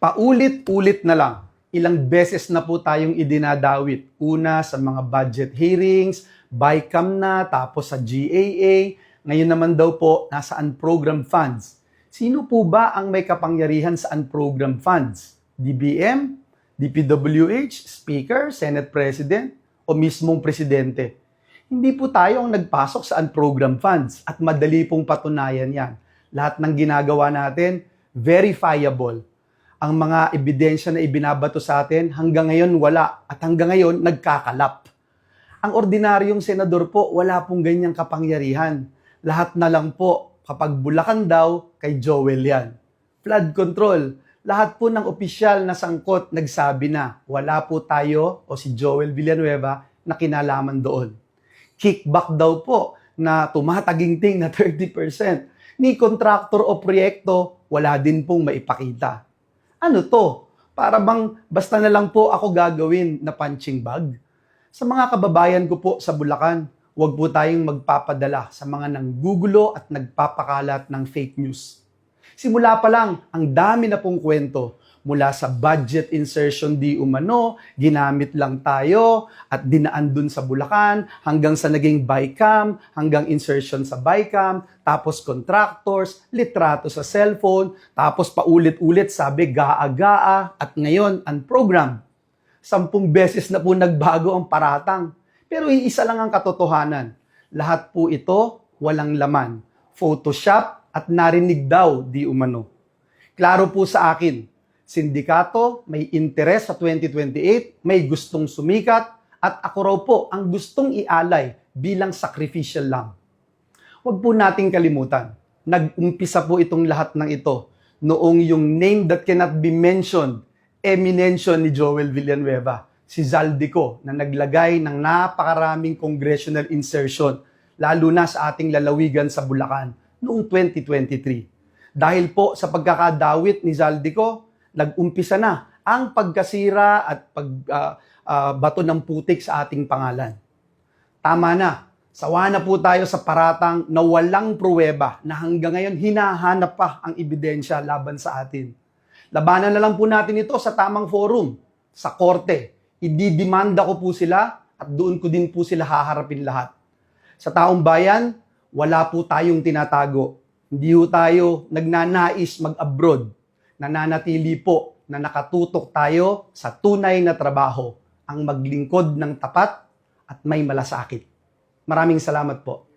Paulit-ulit na lang, ilang beses na po tayong idinadawit. Una sa mga budget hearings, BICAM na, tapos sa GAA, ngayon naman daw po nasa unprogrammed funds. Sino po ba ang may kapangyarihan sa unprogrammed funds? DBM? DPWH? Speaker? Senate President? O mismong Presidente? Hindi po tayo ang nagpasok sa unprogrammed funds at madali pong patunayan yan. Lahat ng ginagawa natin, verifiable. Ang mga ebidensya na ibinabato sa atin, hanggang ngayon wala at hanggang ngayon nagkakalap. Ang ordinaryong senador po, wala pong ganyang kapangyarihan. Lahat na lang po, kapag Bulacan daw, kay Joel yan. Flood control, lahat po ng opisyal na sangkot nagsabi na wala po tayo o si Joel Villanueva na kinalaman doon. Kickback daw po na tumataginting na 30%. Ni kontraktor o proyekto, wala din pong maipakita. Ano to? Para bang basta na lang po ako gagawin na punching bag? Sa mga kababayan ko po sa Bulacan, huwag po tayong magpapadala sa mga nanggugulo at nagpapakalat ng fake news. Simula pa lang, ang dami na pong kwento mula sa budget insertion di umano, ginamit lang tayo at dinaan dun sa Bulacan, hanggang sa naging BICAM, hanggang insertion sa BICAM, tapos contractors, litrato sa cellphone, tapos paulit-ulit sabi gaa-gaa at ngayon unprogram. Sampung beses na po nagbago ang paratang. Pero iisa lang ang katotohanan. Lahat po ito walang laman. Photoshop at narinig daw di umano. Klaro po sa akin, sindikato may interes sa 2028, may gustong sumikat, at ako raw po ang gustong ialay bilang sacrificial lamb. Huwag po nating kalimutan, nag-umpisa po itong lahat ng ito noong yung name that cannot be mentioned, eminensyon ni Joel Villanueva, si Zaldico, na naglagay ng napakaraming congressional insertion, lalo na sa ating lalawigan sa Bulacan noong 2023. Dahil po sa pagkakadawit ni Zaldico, nag-umpisa na ang pagkasira at pagbato ng putik sa ating pangalan. Tama na. Sawa na po tayo sa paratang na walang pruweba na hanggang ngayon hinahanap pa ang ebidensya laban sa atin. Labanan na lang po natin ito sa tamang forum, sa korte. Ididimanda ko po sila at doon ko din po sila haharapin lahat. Sa taong bayan, wala po tayong tinatago. Hindi po tayo nagnanais mag-abroad. Nananatili po na nakatutok tayo sa tunay na trabaho, ang maglingkod ng tapat at may malasakit. Maraming salamat po.